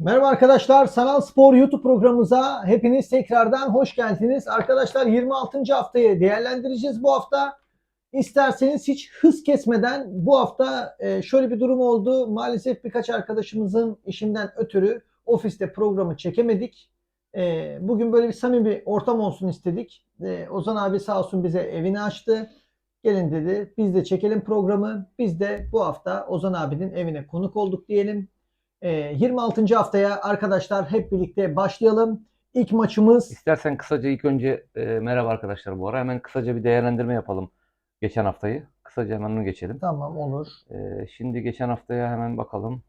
Merhaba arkadaşlar, Sanal Spor YouTube programımıza hepiniz tekrardan hoş geldiniz. Arkadaşlar 26. haftayı değerlendireceğiz bu hafta. İsterseniz hiç hız kesmeden bu hafta e, şöyle bir durum oldu. Maalesef birkaç arkadaşımızın işinden ötürü ofiste programı çekemedik. E, Bugün böyle bir samimi ortam olsun istedik. E, Ozan abi sağ olsun bize evini açtı. Gelin dedi biz de çekelim programı. Biz de bu hafta Ozan abinin evine konuk olduk diyelim. Ee, 26. haftaya arkadaşlar hep birlikte başlayalım. İlk maçımız İstersen kısaca ilk önce e, merhaba arkadaşlar bu ara. Hemen kısaca bir değerlendirme yapalım geçen haftayı. Kısaca hemen onu geçelim. tamam olur. E, şimdi geçen haftaya hemen bakalım.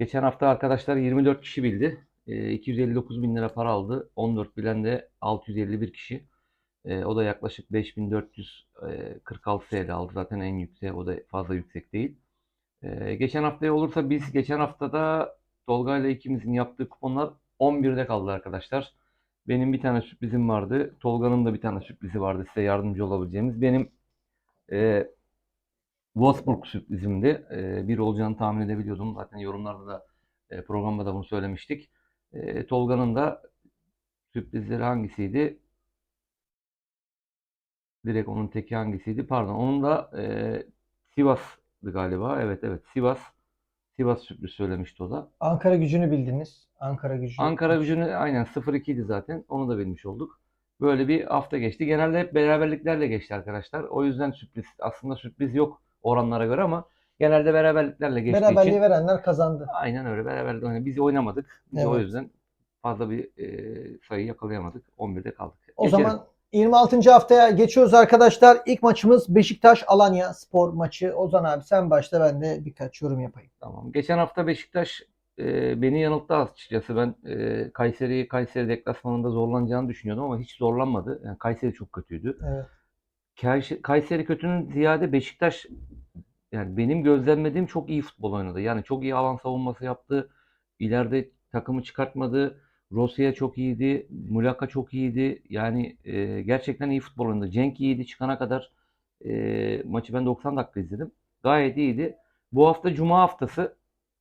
Geçen hafta arkadaşlar 24 kişi bildi. E, 259 bin lira para aldı. 14 bilen de 651 kişi. E, o da yaklaşık 5446 TL aldı. Zaten en yüksek. O da fazla yüksek değil. E, geçen haftaya olursa biz geçen haftada Tolga ile ikimizin yaptığı kuponlar 11'de kaldı arkadaşlar. Benim bir tane sürprizim vardı. Tolga'nın da bir tane sürprizi vardı size yardımcı olabileceğimiz. Benim e, Wolfsburg sürprizimdi. E, bir olacağını tahmin edebiliyordum. Zaten yorumlarda da e, programda da bunu söylemiştik. E, Tolga'nın da sürprizleri hangisiydi? Direkt onun teki hangisiydi? Pardon. Onun da e, Sivas'tı galiba. Evet evet Sivas. Sivas sürpriz söylemişti o da. Ankara gücünü bildiniz. Ankara gücü. Ankara gücünü aynen 0-2 idi zaten. Onu da bilmiş olduk. Böyle bir hafta geçti. Genelde hep beraberliklerle geçti arkadaşlar. O yüzden sürpriz. Aslında sürpriz yok oranlara göre ama genelde beraberliklerle geçtiği Beraberliği için. verenler kazandı. Aynen öyle. Beraberlik oynadık. Biz oynamadık. Biz o Evet. yüzden fazla bir e, sayı yakalayamadık. 11'de kaldık. O Geçelim. zaman 26. haftaya geçiyoruz arkadaşlar. İlk maçımız Beşiktaş Alanya spor maçı. Ozan abi sen başla ben de birkaç yorum yapayım. Tamam. Geçen hafta Beşiktaş e, beni yanılttı açıkçası. Ben e, Kayseri'yi Kayseri deplasmanında zorlanacağını düşünüyordum ama hiç zorlanmadı. Yani Kayseri çok kötüydü. Evet. Kays- Kayseri kötünün ziyade Beşiktaş yani benim gözlemlediğim çok iyi futbol oynadı. Yani çok iyi alan savunması yaptı. İleride takımı çıkartmadı. Rosya çok iyiydi. Mulaka çok iyiydi. Yani e, gerçekten iyi futbol oynadı. Cenk iyiydi çıkana kadar. E, maçı ben 90 dakika izledim. Gayet iyiydi. Bu hafta Cuma haftası.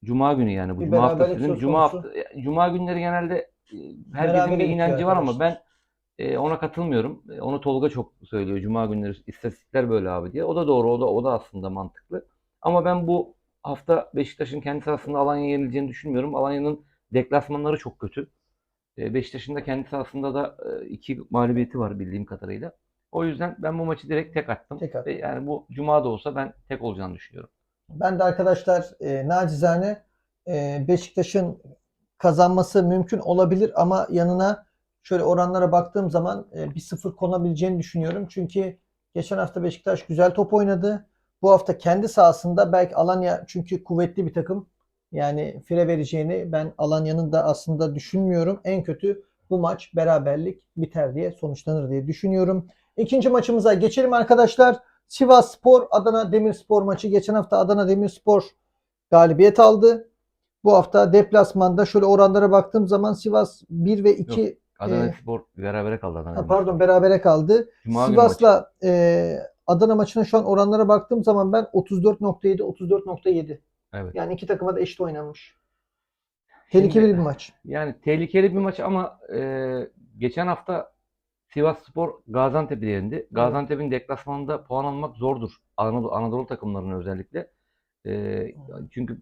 Cuma günü yani bu Bir Cuma haftası Cuma hafta Cuma günleri genelde e, herkesin bir inancı var ama ben e, ona katılmıyorum. E, Onu Tolga çok söylüyor. Cuma günleri istatistikler böyle abi diye. O da doğru. O da o da aslında mantıklı. Ama ben bu hafta Beşiktaş'ın kendisi aslında Alanya'ya yenileceğini düşünmüyorum. Alanya'nın deplasmanları çok kötü. Beşiktaş'ın da kendisi aslında da iki mağlubiyeti var bildiğim kadarıyla. O yüzden ben bu maçı direkt tek attım. Tek attın. Ve yani bu Cuma da olsa ben tek olacağını düşünüyorum. Ben de arkadaşlar e, nacizane e, Beşiktaş'ın kazanması mümkün olabilir ama yanına şöyle oranlara baktığım zaman e, bir sıfır konabileceğini düşünüyorum. Çünkü geçen hafta Beşiktaş güzel top oynadı. Bu hafta kendi sahasında belki Alanya çünkü kuvvetli bir takım. Yani fire vereceğini ben Alanya'nın da aslında düşünmüyorum. En kötü bu maç beraberlik biter diye sonuçlanır diye düşünüyorum. İkinci maçımıza geçelim arkadaşlar. Sivas Spor Adana Demirspor maçı. Geçen hafta Adana Demirspor galibiyet aldı. Bu hafta deplasmanda şöyle oranlara baktığım zaman Sivas 1 ve 2 Adana Ee, Spor berabere kaldı Adana ha, pardon berabere kaldı. Cuma. Sivas'la e, Adana maçına şu an oranlara baktığım zaman ben 34.7 34.7. Evet. Yani iki takıma da eşit oynanmış. Tehlikeli Şimdi- bir maç. Yani tehlikeli bir maç ama e, geçen hafta Sivasspor Gaziantep'i yendi. Gaziantep'in deplasmanında puan almak zordur. Anadolu, Anadolu takımlarına özellikle. E, çünkü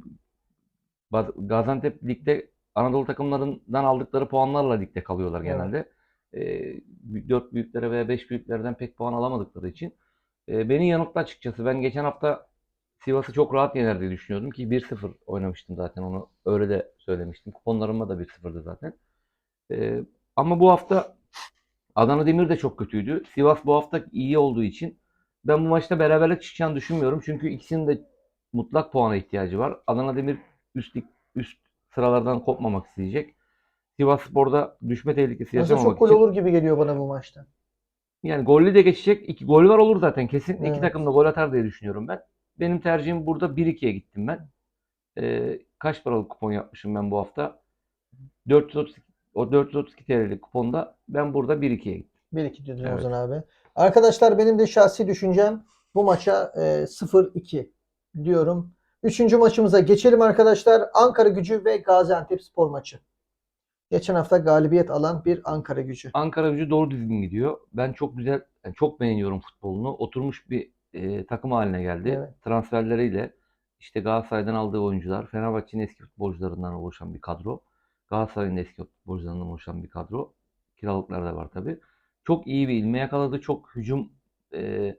Gaziantep ligde Anadolu takımlarından aldıkları puanlarla ligde kalıyorlar Evet. genelde. E, 4 büyüklere veya 5 büyüklerden pek puan alamadıkları için. E, beni yanılttı açıkçası. Ben geçen hafta Sivas'ı çok rahat yener diye düşünüyordum ki 1-0 oynamıştım zaten onu öyle de söylemiştim. Kuponlarımda da 1-0'dı zaten. Ee, ama bu hafta Adana Demir de çok kötüydü. Sivas bu hafta iyi olduğu için ben bu maçta beraberlik çıkacağını düşünmüyorum. Çünkü ikisinin de mutlak puana ihtiyacı var. Adana Demir üst, üst sıralardan kopmamak isteyecek. Sivas Spor'da düşme tehlikesi Aslında yaşamamak çok gol için. olur gibi geliyor bana bu maçta. Yani gollü de geçecek. İki gol var olur zaten. Kesin iki Evet. takım da gol atar diye düşünüyorum ben. Benim tercihim burada 1-2'ye gittim ben. Ee, kaç paralık kupon yapmışım ben bu hafta? 432 o 432 TL'lik kuponda ben burada 1-2'ye gittim. 1-2 diyordun Evet. Ozan abi. Arkadaşlar benim de şahsi düşüncem bu maça e, 0-2 diyorum. Üçüncü maçımıza geçelim arkadaşlar. Ankara gücü ve Gaziantep spor maçı. Geçen hafta galibiyet alan bir Ankara gücü. Ankara gücü doğru düzgün gidiyor. Ben çok güzel, yani çok beğeniyorum futbolunu. Oturmuş bir e, takım haline geldi. Evet. Transferleriyle işte Galatasaray'dan aldığı oyuncular, Fenerbahçe'nin eski futbolcularından oluşan bir kadro. Galatasaray'ın eski futbolcularından oluşan bir kadro. Kiralıklar da var tabii. Çok iyi bir ilme yakaladı. Çok hücum e,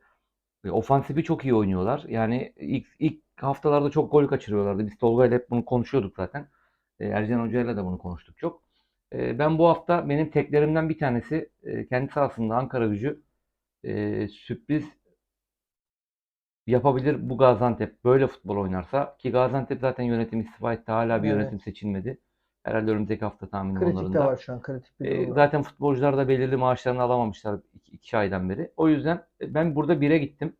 ofansifi çok iyi oynuyorlar. Yani ilk, ilk haftalarda çok gol kaçırıyorlardı. Biz Tolga ile hep bunu konuşuyorduk zaten. E, Ercan Hoca ile de bunu konuştuk çok. E, ben bu hafta benim teklerimden bir tanesi e, kendi sahasında Ankara gücü e, sürpriz yapabilir bu Gaziantep böyle futbol oynarsa ki Gaziantep zaten yönetim istifa etti hala bir Evet. yönetim seçilmedi. Herhalde önümüzdeki hafta tahminim Kritik onların de da. var şu an. Kritik bir E, durum var. zaten futbolcular da belirli maaşlarını alamamışlar iki, iki aydan beri. O yüzden e, ben burada bire gittim.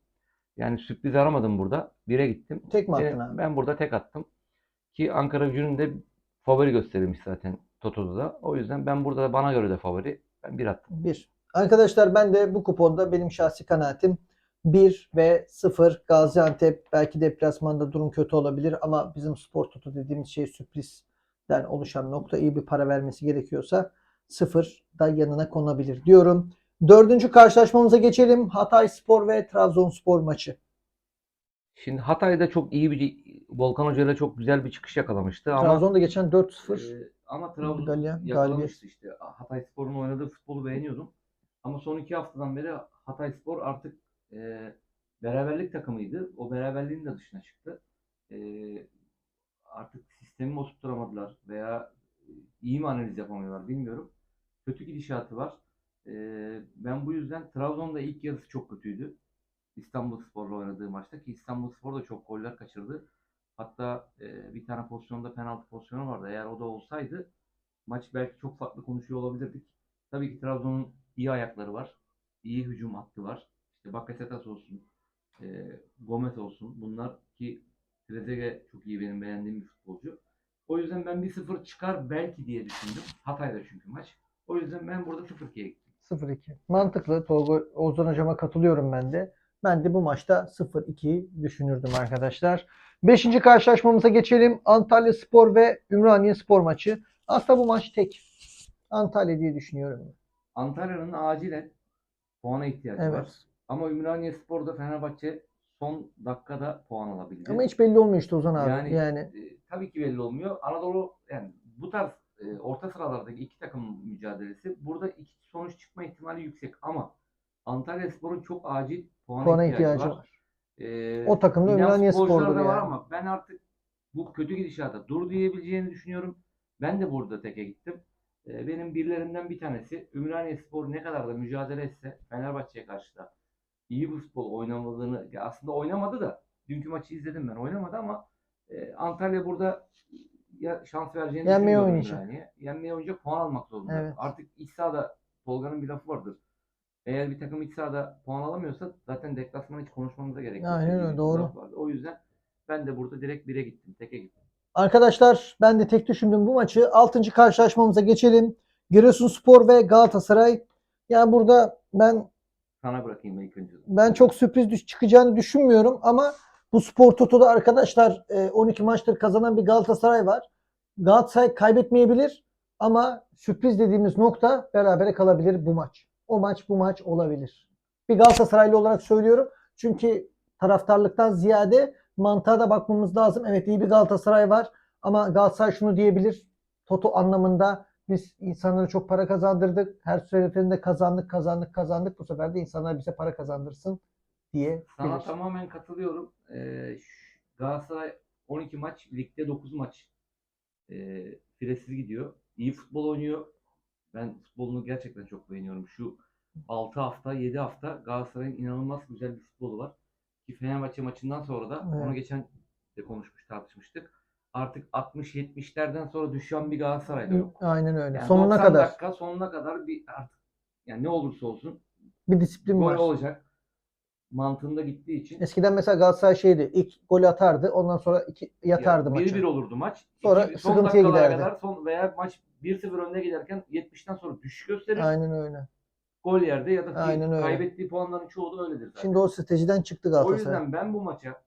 Yani sürpriz aramadım burada. Bire gittim. Tek mi E, attın abi? ben burada tek attım. Ki Ankara gücünün de favori gösterilmiş zaten Toto'da da. O yüzden ben burada da bana göre de favori. Ben bir attım. Bir. Arkadaşlar ben de bu kuponda benim şahsi kanaatim 1 ve 0 Gaziantep. Belki deplasmanda durum kötü olabilir ama bizim spor tutu dediğimiz şey sürprizden oluşan nokta iyi bir para vermesi gerekiyorsa 0 da yanına konabilir diyorum. Dördüncü karşılaşmamıza geçelim. Hatay Spor ve Trabzonspor maçı. Şimdi Hatay'da çok iyi bir Volkan Hoca ile çok güzel bir çıkış yakalamıştı ama Trabzon da geçen 4-0 Ee, ama Trabzon Galya- yakalamıştı işte. Hatay Spor'un oynadığı futbolu beğeniyordum. Ama son iki haftadan beri Hatay Spor artık e, beraberlik takımıydı. O beraberliğin de dışına çıktı. E, artık sistemi oturtturamadılar veya iyi mi analiz yapamıyorlar bilmiyorum. Kötü gidişatı var. E, ben bu yüzden Trabzon'da ilk yarısı çok kötüydü. İstanbul Spor'la oynadığı maçta ki İstanbul Spor da çok goller kaçırdı. Hatta e, bir tane pozisyonda penaltı pozisyonu vardı. Eğer o da olsaydı maç belki çok farklı konuşuyor olabilirdik. Tabii ki Trabzon'un iyi ayakları var. İyi hücum hattı var. İşte Bakasetas olsun, e, Gomez olsun. Bunlar ki Trezeguet çok iyi benim beğendiğim bir futbolcu. O yüzden ben 1-0 çıkar belki diye düşündüm. Hatay'da çünkü maç. O yüzden ben burada 0-2'ye gittim. 0-2. Mantıklı. Tolga Ozan hocama katılıyorum ben de. Ben de bu maçta 0-2'yi düşünürdüm arkadaşlar. Beşinci karşılaşmamıza geçelim. Antalya Spor ve Ümraniye Spor maçı. Aslında bu maç tek. Antalya diye düşünüyorum. Antalya'nın acilen puana ihtiyacı var. Ama Ümraniye Spor'da Fenerbahçe son dakikada puan alabildi. Ama hiç belli olmuyor işte Ozan abi. Yani, Yani, e, tabii ki belli olmuyor. Anadolu yani bu tarz e, orta sıralardaki iki takım mücadelesi burada iki sonuç çıkma ihtimali yüksek ama Antalya Spor'un çok acil puana, puana ihtiyacı, ihtiyacı var. var. E, O takım da inen Ümraniye Spor'dur da var yani. ama ben artık bu kötü gidişata dur diyebileceğini düşünüyorum. Ben de burada teke gittim. E, benim birlerimden bir tanesi Ümraniye Spor ne kadar da mücadele etse Fenerbahçe'ye karşı da iyi bir futbol oynamadığını aslında oynamadı da dünkü maçı izledim ben oynamadı ama e, Antalya burada ya şans vereceğini Yenmeye oynayacak. Ümraniye'ye. Yenmeye oynayacak puan almak zorunda. Evet. Artık iç sahada Tolga'nın bir lafı vardır. Eğer bir takım iç sahada puan alamıyorsa zaten deplasmana hiç konuşmamıza gerek yok. Aynen öyle, doğru. O yüzden ben de burada direkt 1'e gittim. Teke gittim. Arkadaşlar ben de tek düşündüm bu maçı. Altıncı karşılaşmamıza geçelim. Giresunspor ve Galatasaray. Yani burada ben Sana bırakayım ilk önce. ben çok sürpriz çıkacağını düşünmüyorum ama bu Spor Toto'da arkadaşlar e, 12 maçtır kazanan bir Galatasaray var. Galatasaray kaybetmeyebilir ama sürpriz dediğimiz nokta berabere kalabilir bu maç. O maç bu maç olabilir. Bir Galatasaraylı olarak söylüyorum. Çünkü taraftarlıktan ziyade mantığa da bakmamız lazım. Evet iyi bir Galatasaray var ama Galatasaray şunu diyebilir. Toto anlamında biz insanlara çok para kazandırdık. Her seferinde kazandık, kazandık, kazandık. Bu sefer de insanlar bize para kazandırsın diye. Sana tamamen katılıyorum. Ee, Galatasaray 12 maç, ligde 9 maç e, firesiz gidiyor. İyi futbol oynuyor. Ben futbolunu gerçekten çok beğeniyorum. Şu 6 hafta, 7 hafta Galatasaray'ın inanılmaz güzel bir futbolu var. Ki Fenerbahçe maçından sonra da Evet. onu geçen de konuşmuş, tartışmıştık. Artık 60-70'lerden sonra düşen bir Galatasaray da yok. Aynen öyle. Yani Sonuna 90 kadar dakika, sonuna kadar bir artık yani ne olursa olsun bir disiplin gol var. olacak mantığında gittiği için Eskiden mesela Galatasaray şeydi. ilk golü atardı. Ondan sonra iki yatardı Ya, maçı. 1-1 olurdu maç. Sonra İki- son sıkıntıya giderdi. Kadar son veya maç 1-0 önde giderken 70'ten sonra düşüş gösterir. Aynen öyle. Gol yerde ya da Aynen öyle. kaybettiği puanların çoğu da öyledir zaten. Şimdi o stratejiden çıktı o Galatasaray. yüzden ben bu maça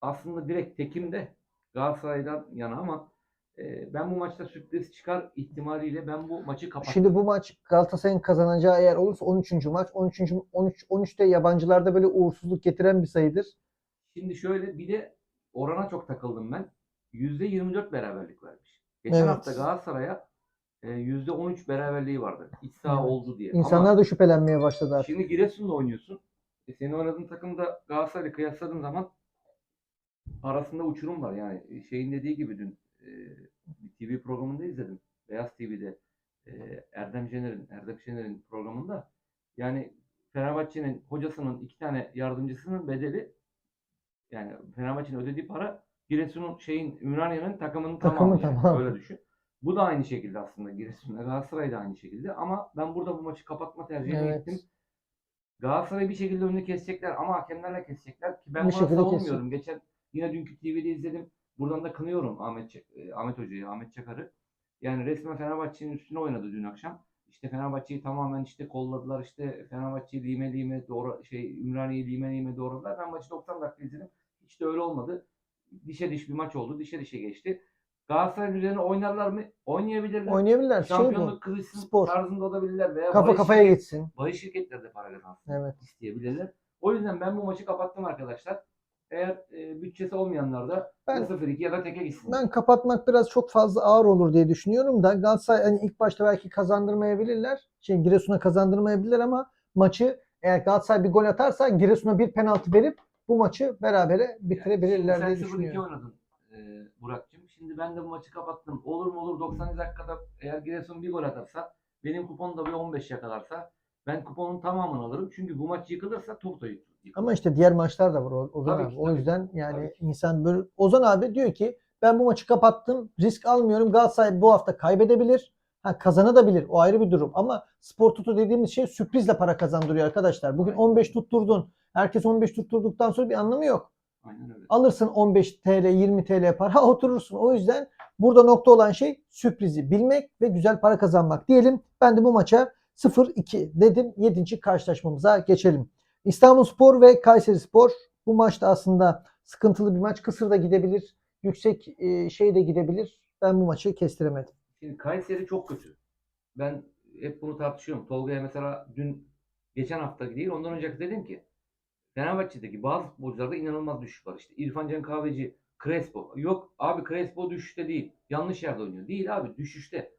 aslında direkt tekimde Galatasaray'dan yana ama e, ben bu maçta sürpriz çıkar ihtimaliyle ben bu maçı kapattım. Şimdi bu maç Galatasaray'ın kazanacağı eğer olursa 13. maç. 13. 13 13'te yabancılarda böyle uğursuzluk getiren bir sayıdır. Şimdi şöyle bir de orana çok takıldım ben. %24 beraberlik vermiş. Geçen Evet. hafta Galatasaray'a e, %13 beraberliği vardı. İç saha Evet. oldu diye. İnsanlar Ama da şüphelenmeye başladı artık. şimdi Giresun'la oynuyorsun. E, senin oynadığın takımda Galatasaray'la kıyasladığın zaman arasında uçurum var. Yani şeyin dediği gibi dün e, TV programında izledim. Beyaz TV'de e, Erdem Şener'in Erdem Şener'in programında yani Fenerbahçe'nin hocasının iki tane yardımcısının bedeli yani Fenerbahçe'nin ödediği para Giresun'un şeyin Ümraniye'nin takımının Takımı tamamı yani. tamam. Öyle düşün. Bu da aynı şekilde aslında Giresun'da Galatasaray da aynı şekilde ama ben burada bu maçı kapatma tercihini Evet. ettim. Galatasaray bir şekilde önünü kesecekler ama hakemlerle kesecekler ki ben Bir buna savunmuyorum. Geçen yine dünkü TV'de izledim. Buradan da kınıyorum Ahmet e, Ahmet Hoca'yı, Ahmet Çakar'ı. Yani resmen Fenerbahçe'nin üstüne oynadı dün akşam. İşte Fenerbahçe'yi tamamen işte kolladılar. İşte Fenerbahçe'yi lime lime doğru şey Ümraniye'yi lime lime doğradılar. Ben maçı 90 dakika izledim. Hiç de öyle olmadı. Dişe diş bir maç oldu. Dişe dişe geçti. Galatasaray'ın üzerine oynarlar mı? Oynayabilirler. Oynayabilirler. Şey. Şampiyonluk kılıçsın spor. tarzında olabilirler veya Kafa kafaya şirket- geçsin. bahis şirketleri de para kazansın Evet. isteyebilirler. O yüzden ben bu maçı kapattım arkadaşlar. Eğer e, bütçesi olmayanlar da Ben- ya 0-2 ya da teke gitsin. Ben kapatmak biraz çok fazla ağır olur diye düşünüyorum da Galatasaray hani ilk başta belki kazandırmayabilirler. Şey Giresun'a kazandırmayabilirler ama maçı eğer Galatasaray bir gol atarsa Giresun'a bir penaltı verip bu maçı berabere bitirebilirler Yani diye şimdi sen 0-2 düşünüyorum. oynadın e, Burak'cığım. Şimdi ben de bu maçı kapattım. Olur mu olur 90 dakikada eğer Giresun bir gol atarsa benim kupon da bir 15 yakalarsa ben kuponun tamamını alırım. Çünkü bu maç yıkılırsa top da yıkılır. Ama işte diğer maçlar da var O- Ozan Tabii abi. ki, o yüzden yani tabii ki. insan böyle Ozan abi diyor ki ben bu maçı kapattım. Risk almıyorum. Galatasaray bu hafta kaybedebilir. Ha, kazanabilir. O ayrı bir durum. Ama spor tutu dediğimiz şey sürprizle para kazandırıyor arkadaşlar. Bugün Aynen. 15 tutturdun. Herkes 15 tutturduktan sonra bir anlamı yok. Aynen öyle. Alırsın 15 TL, 20 TL para oturursun. O yüzden burada nokta olan şey sürprizi bilmek ve güzel para kazanmak diyelim. Ben de bu maça 0-2 dedim. 7. karşılaşmamıza geçelim. İstanbulspor ve Kayserispor bu maçta aslında sıkıntılı bir maç. Kısır da gidebilir. Yüksek e, şey de gidebilir. Ben bu maçı kestiremedim. Şimdi Kayseri çok kötü. Ben hep bunu tartışıyorum. Tolga'ya mesela dün geçen hafta değil ondan önceki dedim ki Fenerbahçe'deki bazı futbolcularda inanılmaz düşüş var. İşte İrfan Can Kahveci, Crespo. Yok abi Crespo düşüşte değil. Yanlış yerde oynuyor. Değil abi düşüşte.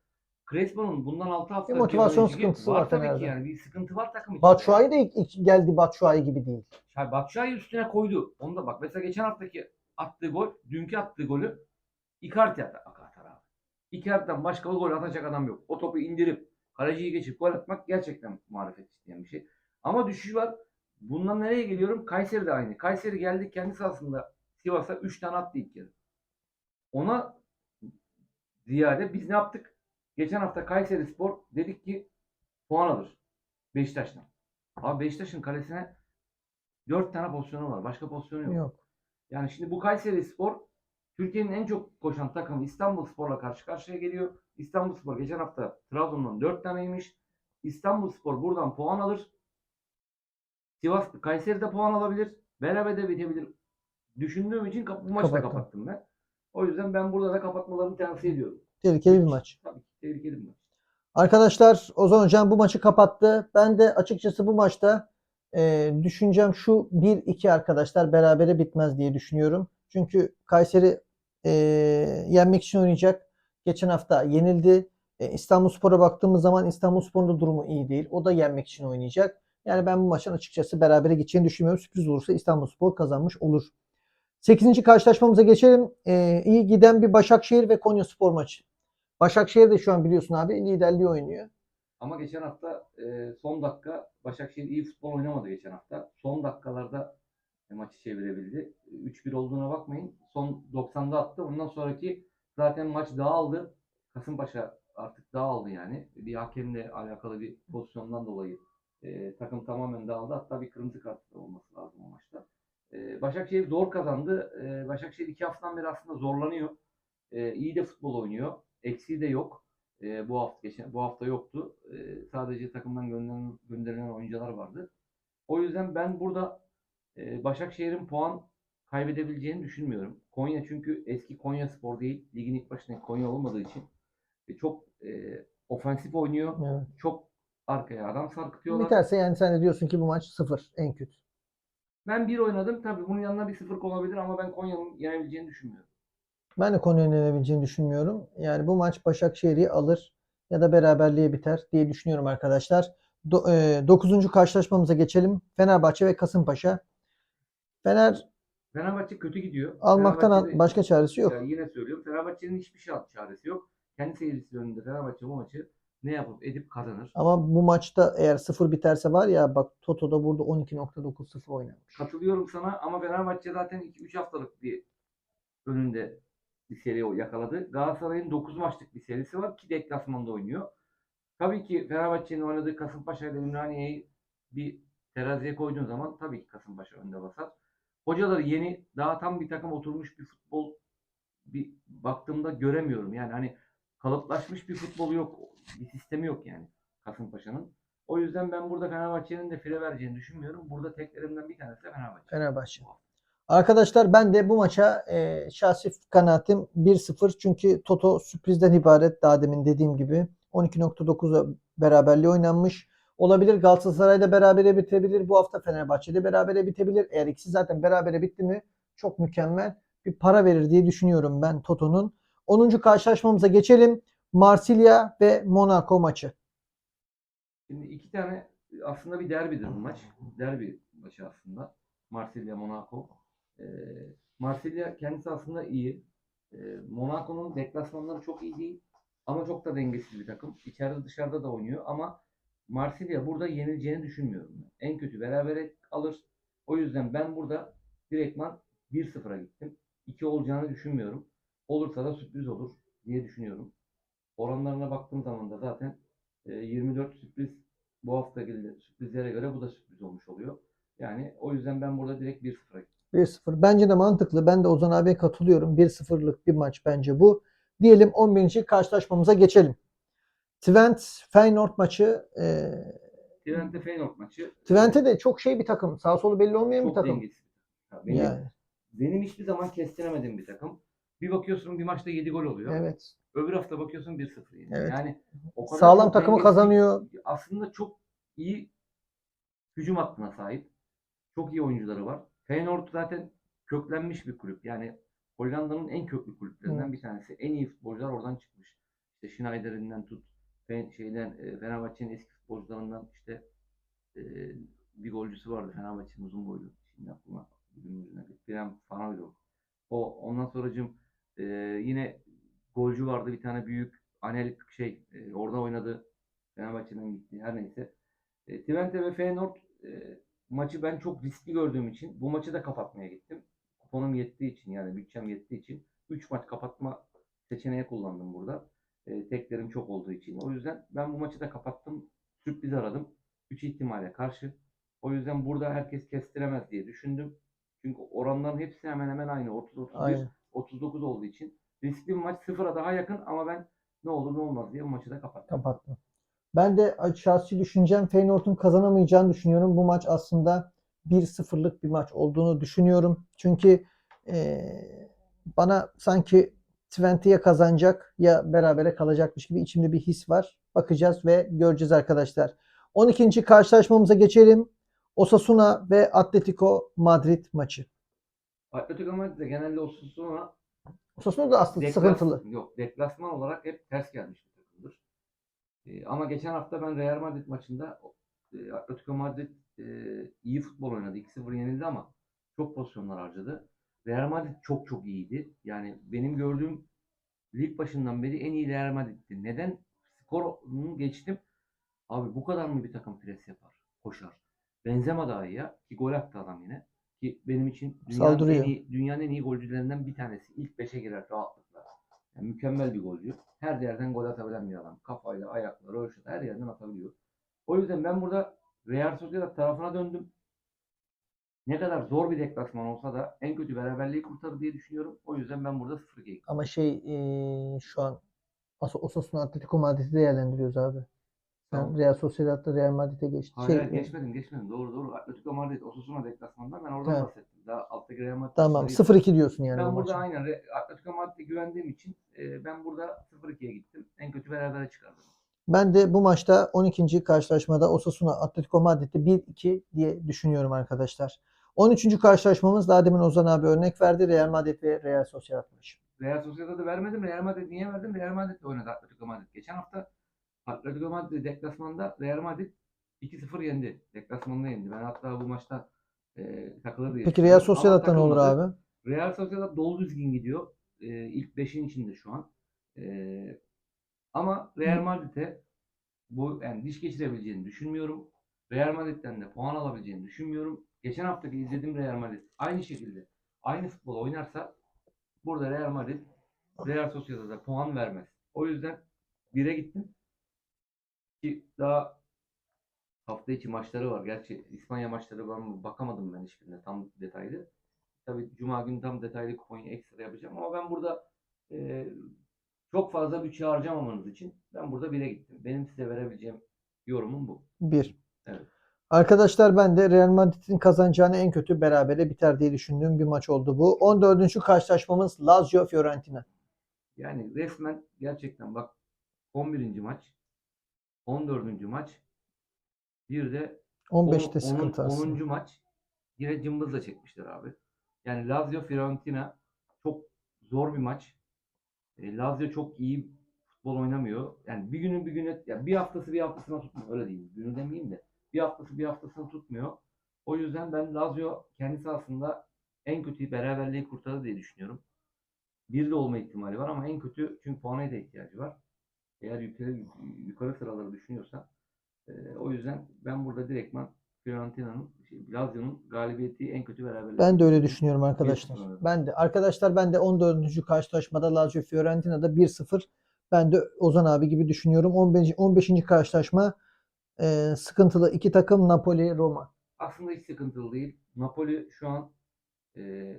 Crespo'nun bundan 6 hafta Bir motivasyon önceki- sıkıntısı var tabii Fener'de. ki yani bir sıkıntı var takım içinde. Batshuayi de ilk, ilk geldi Batshuayi gibi değil. Yani Batshuayi üstüne koydu. Onu da bak mesela geçen haftaki attığı gol, dünkü attığı golü Icardi attı. Atar abi. Icardi'den başka bir gol atacak adam yok. O topu indirip kaleciyi geçip gol atmak gerçekten marifet isteyen bir şey. Ama düşüş var. Bundan nereye geliyorum? Kayseri de aynı. Kayseri geldi kendi sahasında Sivas'a 3 tane attı ilk yarı. Ona ziyade biz ne yaptık? Geçen hafta Kayseri Spor dedik ki puan alır. Beşiktaş'tan. Abi Beşiktaş'ın kalesine 4 tane pozisyonu var. Başka pozisyonu yok. Yok. Yani şimdi bu Kayseri Spor Türkiye'nin en çok koşan takımı İstanbul Spor'la karşı karşıya geliyor. İstanbul Spor geçen hafta Trabzon'dan 4 taneymiş. İstanbul Spor buradan puan alır. Sivas Kayseri'de puan alabilir. Beraber de bitebilir. Düşündüğüm için bu maçı da Kapattım. kapattım ben. O yüzden ben burada da kapatmalarını tavsiye ediyorum. Tehlikeli bir maç. Tabii tehlikeli bir maç. Arkadaşlar Ozan Hocam bu maçı kapattı. Ben de açıkçası bu maçta e, düşüncem şu 1-2 arkadaşlar berabere bitmez diye düşünüyorum. Çünkü Kayseri e, yenmek için oynayacak. Geçen hafta yenildi. E, İstanbulspor'a baktığımız zaman İstanbulspor'un da durumu iyi değil. O da yenmek için oynayacak. Yani ben bu maçın açıkçası berabere gideceğini düşünmüyorum. Sürpriz olursa İstanbulspor kazanmış olur. 8. karşılaşmamıza geçelim. E, iyi giden bir Başakşehir ve Konyaspor maçı. Başakşehir de şu an biliyorsun abi liderliği oynuyor. Ama geçen hafta e, son dakika Başakşehir iyi futbol oynamadı geçen hafta. Son dakikalarda e, maçı çevirebildi. 3-1 olduğuna bakmayın. Son 90'da attı. Ondan sonraki zaten maç dağıldı. Kasımpaşa artık dağıldı yani. Bir hakemle alakalı bir pozisyondan dolayı e, takım tamamen dağıldı. Hatta bir kırmızı kart olması lazım o maçta. E, Başakşehir zor kazandı. E, Başakşehir iki haftadan beri aslında zorlanıyor. E, iyi de futbol oynuyor. Eksiği de yok. E, bu hafta geçen bu hafta yoktu. E, sadece takımdan gönderilen, gönderilen oyuncular vardı. O yüzden ben burada e, Başakşehir'in puan kaybedebileceğini düşünmüyorum. Konya çünkü eski Konya Spor değil. Ligin ilk başındaki Konya olmadığı için e, çok e, ofensif oynuyor. Evet. Çok arkaya adam sarkıtıyorlar. Biterse yani sen de diyorsun ki bu maç sıfır en kötü. Ben bir oynadım. Tabii bunun yanına bir sıfır olabilir ama ben Konya'nın yenebileceğini düşünmüyorum. Ben de Konya'nın yenebileceğini düşünmüyorum. Yani bu maç Başakşehir'i alır ya da beraberliğe biter diye düşünüyorum arkadaşlar. 9. karşılaşmamıza geçelim. Fenerbahçe ve Kasımpaşa. Fener Fenerbahçe kötü gidiyor. almaktan al- başka çaresi yok. Ya yine söylüyorum. Fenerbahçe'nin hiçbir şey çaresi yok. Kendi seyircisi önünde Fenerbahçe bu maçı ne yapıp edip kazanır. Ama bu maçta eğer 0 biterse var ya bak Toto'da burada 12.90 oynamış. Katılıyorum sana ama Fenerbahçe zaten 2-3 haftalık bir önünde bir seri yakaladı. Galatasaray'ın 9 maçlık bir serisi var ki deplasmanda oynuyor. Tabii ki Fenerbahçe'nin oynadığı Kasımpaşa ile Ümraniye'yi bir teraziye koyduğun zaman tabii ki Kasımpaşa önde basar. Hocaları yeni, daha tam bir takım oturmuş bir futbol bir baktığımda göremiyorum. Yani hani kalıplaşmış bir futbolu yok. Bir sistemi yok yani Kasımpaşa'nın. O yüzden ben burada Fenerbahçe'nin de fire vereceğini düşünmüyorum. Burada teklerimden bir tanesi de Fenerbahçe. Fenerbahçe. Arkadaşlar ben de bu maça e, şahsi kanaatim 1-0 çünkü Toto sürprizden ibaret daha demin dediğim gibi 12.9'a beraberliği oynanmış. Olabilir Galatasaray'da berabere bitebilir. Bu hafta Fenerbahçe'de berabere bitebilir. Eğer ikisi zaten berabere bitti mi çok mükemmel bir para verir diye düşünüyorum ben Toto'nun. 10. karşılaşmamıza geçelim. Marsilya ve Monaco maçı. Şimdi iki tane aslında bir derbidir bu maç. Derbi maçı aslında. Marsilya Monaco. Ee, Marsilya kendisi aslında iyi. Ee, Monaco'nun deplasmanları çok iyi değil. Ama çok da dengesiz bir takım. İçeride dışarıda da oynuyor ama Marsilya burada yenileceğini düşünmüyorum. En kötü berabere alır. O yüzden ben burada direktman 1-0'a gittim. 2 olacağını düşünmüyorum. Olursa da sürpriz olur diye düşünüyorum. Oranlarına baktığım zaman da zaten e, 24 sürpriz bu hafta geldi. Sürprizlere göre bu da sürpriz olmuş oluyor. Yani o yüzden ben burada direkt 1-0'a gittim. 1-0. Bence de mantıklı. Ben de Ozan abiye katılıyorum. 1-0'lık bir maç bence bu. Diyelim 11. karşılaşmamıza geçelim. Twente Feyenoord maçı. E, Twente Feyenoord maçı. Twente de çok şey bir takım. Sağ solu belli olmayan bir çok takım. dengesiz. Ya Benim, Yani benim hiçbir zaman kestiremediğim bir takım. Bir bakıyorsun bir maçta 7 gol oluyor. evet. Öbür hafta bakıyorsun 1-0 yeniyor. Evet. Yani o kadar Sağlam takımı dengesiz- kazanıyor. Aslında çok iyi hücum hattına sahip. Çok iyi oyuncuları var. Feyenoord zaten köklenmiş bir kulüp. Yani Hollanda'nın en köklü kulüplerinden Evet. bir tanesi. En iyi futbolcular oradan çıkmış. İşte Schneider'inden tut, şeyden e, Fenerbahçe'nin eski futbolcularından işte e, bir golcüsü vardı Fenerbahçe'nin uzun boylu. Şimdi aklıma günümüzüne Prem Fanavilo. O ondan sonracım e, yine golcü vardı bir tane büyük Anel şey e, orada oynadı. Fenerbahçe'den gitti. Her neyse. E, Twente ve Feyenoord e, maçı ben çok riskli gördüğüm için bu maçı da kapatmaya gittim. Kuponum yettiği için yani bütçem yettiği için 3 maç kapatma seçeneği kullandım burada. E, teklerim çok olduğu için. O yüzden ben bu maçı da kapattım. Sürpriz aradım. 3 ihtimale karşı. O yüzden burada herkes kestiremez diye düşündüm. Çünkü oranların hepsi hemen hemen aynı. 30-31, Aynen. 39 olduğu için. Riskli bir maç. Sıfıra daha yakın ama ben ne olur ne olmaz diye bu maçı da kapattım. Kapattım. Ben de şahsi düşüncem Feyenoord'un kazanamayacağını düşünüyorum. Bu maç aslında 1-0'lık bir maç olduğunu düşünüyorum. Çünkü eee, bana sanki Twente ya kazanacak ya berabere kalacakmış gibi içimde bir his var. Bakacağız ve göreceğiz arkadaşlar. 12. karşılaşmamıza geçelim. Osasuna ve Atletico Madrid maçı. Atletico Madrid de genelde Osasuna Osasuna da aslında Deplas- sıkıntılı. Yok, deplasman olarak hep ters gelmiş bir takımdır. Ee, ama geçen hafta ben Real Madrid maçında e, Atletico Madrid e, iyi futbol oynadı. 2-0 yenildi ama çok pozisyonlar harcadı. Real Madrid çok çok iyiydi. Yani benim gördüğüm lig başından beri en iyi Real Madrid'ti. Neden? Skorunu geçtim. Abi bu kadar mı bir takım pres yapar? Koşar. Benzema daha iyi ya. Ki gol attı adam yine. Ki benim için dünyanın Saldırıyor. en iyi, dünyanın en iyi golcülerinden bir tanesi. İlk 5'e girer rahatlıkla. Yani mükemmel bir golcü. Her yerden gol atabilen bir adam. Kafayla, ayakla, röveşat her yerden atabiliyor. O yüzden ben burada Real Sociedad tarafına döndüm. Ne kadar zor bir deplasman olsa da en kötü beraberliği kurtarır diye düşünüyorum. O yüzden ben burada 0 geyik. Ama şey eee, şu an As- Osasuna Atletico Madrid'i değerlendiriyoruz abi. Sen Tamam. Real Sociedad'da Real Madrid'e geçtin. Hayır, Şey, hayır, geçmedim geçmedim. Doğru doğru. Atletico Madrid, Osasuna deplasmanında ben oradan Evet. bahsettim. Daha alttaki Real Madrid tamam maçı değil. 0-2 diyorsun yani Ben bu burada maça. aynen Atletico Madrid'e güvendiğim için e, ben burada 0-2'ye gittim. En kötü berabere çıkardım. Ben de bu maçta 12. karşılaşmada Osasuna Atletico Madrid'de 1-2 diye düşünüyorum arkadaşlar. 13. karşılaşmamız daha demin Ozan abi örnek verdi. Real Madrid ve Real Sociedad maçı. Real Sociedad'ı vermedim. Real Madrid niye verdim? Real Madrid'le oynadı Atletico Madrid. Geçen hafta Atletico Madrid deplasmanda Real Madrid 2-0 yendi. Deplasmanında yendi. Ben hatta bu maçta e, takılır diye Peki Real Sociedad'da ne olur abi? Real Sociedad dolu düzgün gidiyor. E, ilk 5'in içinde şu an. E, ama Real Madrid'e bu yani diş geçirebileceğini düşünmüyorum. Real Madrid'den de puan alabileceğini düşünmüyorum. Geçen haftaki izlediğim Real Madrid aynı şekilde aynı futbol oynarsa burada Real Madrid Real Sociedad'a puan vermez. O yüzden 1'e gittim. Ki daha hafta içi maçları var. Gerçi İspanya maçları var mı bakamadım ben hiçbirine tam detaylı. Tabii Cuma günü tam detaylı kuponu ekstra yapacağım ama ben burada e, çok fazla bütçe harcamamanız için ben burada 1'e gittim. Benim size verebileceğim yorumum bu. 1. Evet. Arkadaşlar ben de Real Madrid'in kazanacağını en kötü berabere biter diye düşündüğüm bir maç oldu bu. 14. karşılaşmamız Lazio Fiorentina. Yani resmen gerçekten bak 11. maç, 14. maç, bir de 15'te on- sıkıntı on- aslında. 10. maç yine cımbızla çekmişler abi. Yani Lazio Fiorentina çok zor bir maç. E, Lazio çok iyi futbol oynamıyor. Yani bir günün bir güne ya bir haftası bir haftasına tutmuyor. Öyle diyeyim. Günü demeyeyim de bir haftası bir haftasını tutmuyor. O yüzden ben Lazio kendi sahasında en kötü beraberliği kurtarır diye düşünüyorum. Bir de olma ihtimali var ama en kötü çünkü puana da ihtiyacı var. Eğer yukarı, yukarı sıraları düşünüyorsa e, o yüzden ben burada direktman Fiorentina'nın, Lazio'nun galibiyeti en kötü beraberlik. Ben de öyle düşünüyorum arkadaşlar. 1-0 oynadı. Ben de. Arkadaşlar ben de 14. karşılaşmada Lazio Fiorentina'da 1-0. Ben de Ozan abi gibi düşünüyorum. 15. 15. karşılaşma e, sıkıntılı iki takım Napoli Roma. Aslında hiç sıkıntılı değil. Napoli şu an e,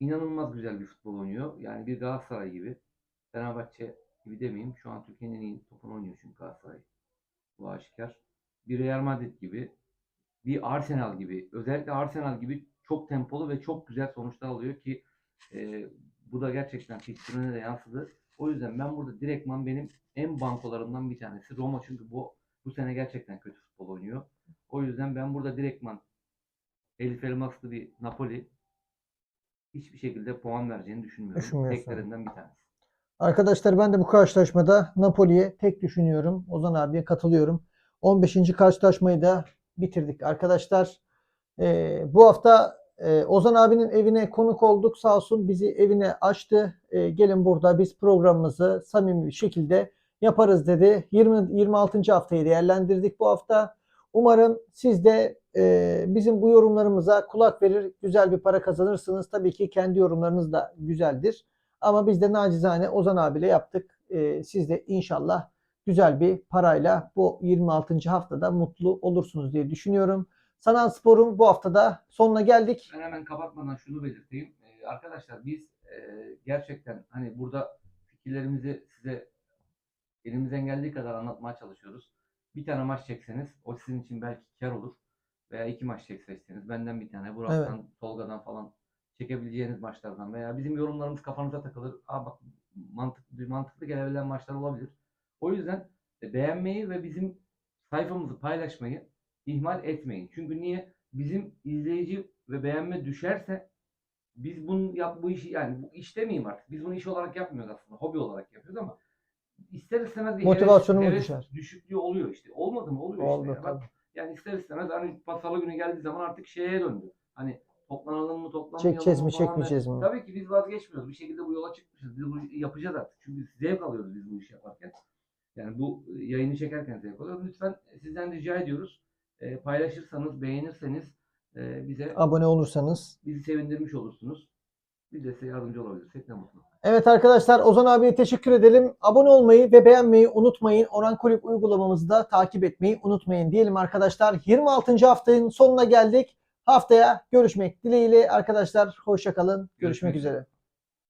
inanılmaz güzel bir futbol oynuyor. Yani bir Galatasaray gibi, Fenerbahçe gibi demeyeyim. Şu an Türkiye'nin en iyi topunu oynuyor çünkü Galatasaray. Bu aşikar. Bir Real Madrid gibi, bir Arsenal gibi, özellikle Arsenal gibi çok tempolu ve çok güzel sonuçlar alıyor ki e, bu da gerçekten fikrine de yansıdı. O yüzden ben burada direktman benim en bankolarımdan bir tanesi. Roma çünkü bu bu sene gerçekten kötü futbol oynuyor. O yüzden ben burada direktman Elif Elmaslı bir Napoli hiçbir şekilde puan vereceğini düşünmüyorum. Teklerinden bir tanesi. Arkadaşlar ben de bu karşılaşmada Napoli'ye tek düşünüyorum. Ozan abiye katılıyorum. 15. karşılaşmayı da bitirdik. Arkadaşlar e, bu hafta e, Ozan abinin evine konuk olduk. Sağ olsun bizi evine açtı. E, gelin burada biz programımızı samimi bir şekilde yaparız dedi. 20 26. haftayı değerlendirdik bu hafta. Umarım siz de e, bizim bu yorumlarımıza kulak verir, güzel bir para kazanırsınız. Tabii ki kendi yorumlarınız da güzeldir. Ama biz de nacizane Ozan abiyle yaptık. Ee, siz de inşallah güzel bir parayla bu 26. haftada mutlu olursunuz diye düşünüyorum. Sanal Spor'un bu haftada sonuna geldik. Ben hemen kapatmadan şunu belirteyim. Ee, arkadaşlar biz e, gerçekten hani burada fikirlerimizi size elimizden geldiği kadar anlatmaya çalışıyoruz. Bir tane maç çekseniz o sizin için belki kar olur. Veya iki maç çekseniz benden bir tane, Burak'tan, Tolga'dan falan çekebileceğiniz maçlardan veya bizim yorumlarımız kafanıza takılır. Aa bak mantıklı, mantıklı gelebilen maçlar olabilir. O yüzden e, beğenmeyi ve bizim sayfamızı paylaşmayı ihmal etmeyin. Çünkü niye? Bizim izleyici ve beğenme düşerse biz bunu yap bu işi yani bu iş demeyeyim artık. Biz bunu iş olarak yapmıyoruz aslında. Hobi olarak yapıyoruz ama ister istemez bir Motivasyonumuz heves, düşer. düşüklüğü oluyor işte. Olmadı mı? Oluyor Oldu işte. tabii. yani ister istemez hani salı günü geldiği zaman artık şeye döndü. Hani toplanalım mı toplanmayalım Çekeceğiz mı çekmeyeceğiz mi? Tabii ki biz vazgeçmiyoruz. Bir şekilde bu yola çıkmışız. Biz bu işi yapacağız artık. Çünkü zevk alıyoruz biz bu işi yaparken. Yani bu yayını çekerken zevk alıyoruz. Lütfen sizden rica ediyoruz. E, paylaşırsanız, beğenirseniz e, bize Abone olursanız. bizi sevindirmiş olursunuz. Biz de size yardımcı olabilirsek ne mutlu. Evet arkadaşlar Ozan abiye teşekkür edelim. Abone olmayı ve beğenmeyi unutmayın. Oran Kulüp uygulamamızı da takip etmeyi unutmayın diyelim arkadaşlar. 26. haftanın sonuna geldik. Haftaya görüşmek dileğiyle arkadaşlar. Hoşçakalın. Görüşmek Görüşmek üzere. üzere.